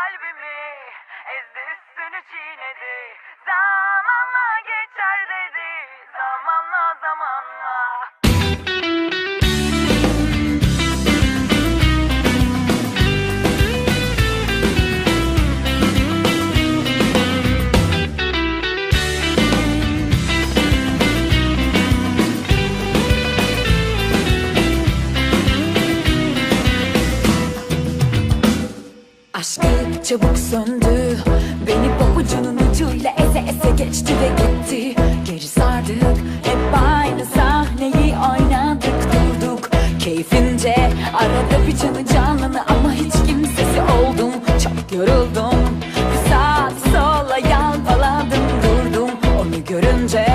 kalbimi Ezdi üstünü çiğnedi. Zamanla Aşkı çabuk söndü. Beni pabucunun ucuyla eze eze geçti ve gitti. Geri sardık hep aynı sahneyi oynadık durduk. Keyfince arada bir canı canını ama hiç kimsesi oldum. Çok yoruldum bir saat sola yalpaladım durdum. Onu görünce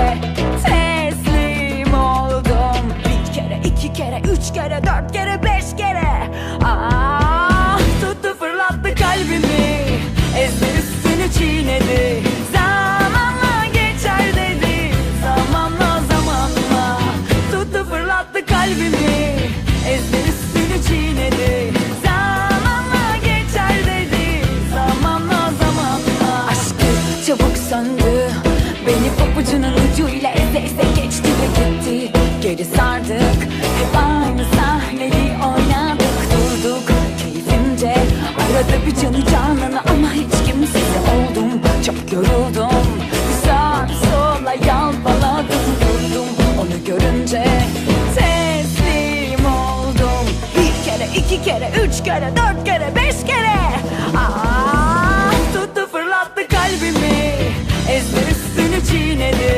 Beni papucunun ucuyla eze eze geçti ve gitti. Geri sardık Hep aynı sahneyi oynadık durduk. Keyfimce Arada bir canı canını ama hiç kimsesi oldum. Çok yoruldum Bir saat sola yalpaladım durdum. Onu görünce teslim oldum. Bir kere iki kere üç kere dört kere beş kere. Ah tuttu fırlattı kalbimi. Ezdi üstünü çiğnedi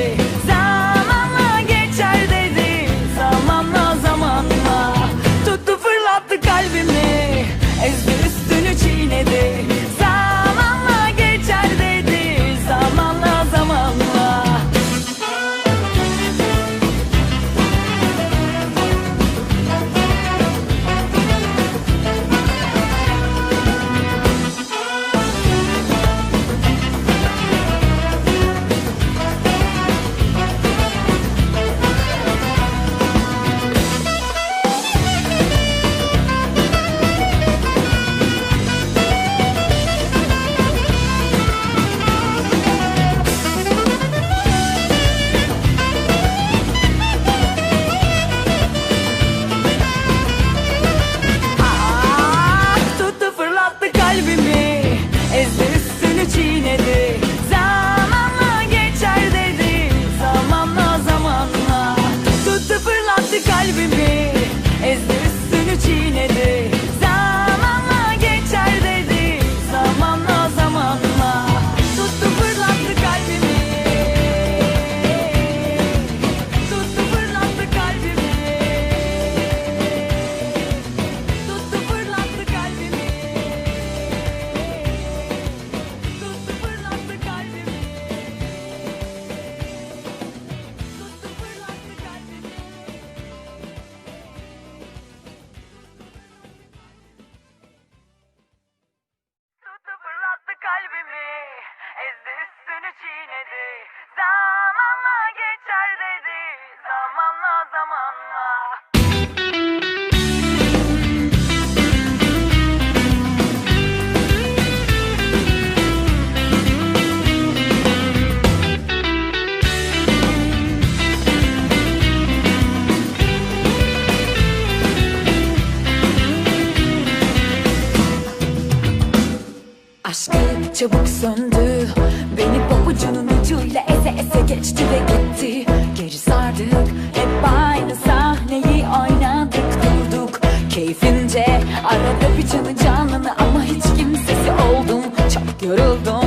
üstünü çiğnedi Zamanla geçer dedi. Zamanla zamanla. Aşkı çabuk söndü Beni pabucunun ucuyla ese ese geçti ve gitti. Geri sardık hep aynı sahneyi oynadık durduk. Keyfince arada bir canı canını ama hiç kimsesi oldum. Çok yoruldum.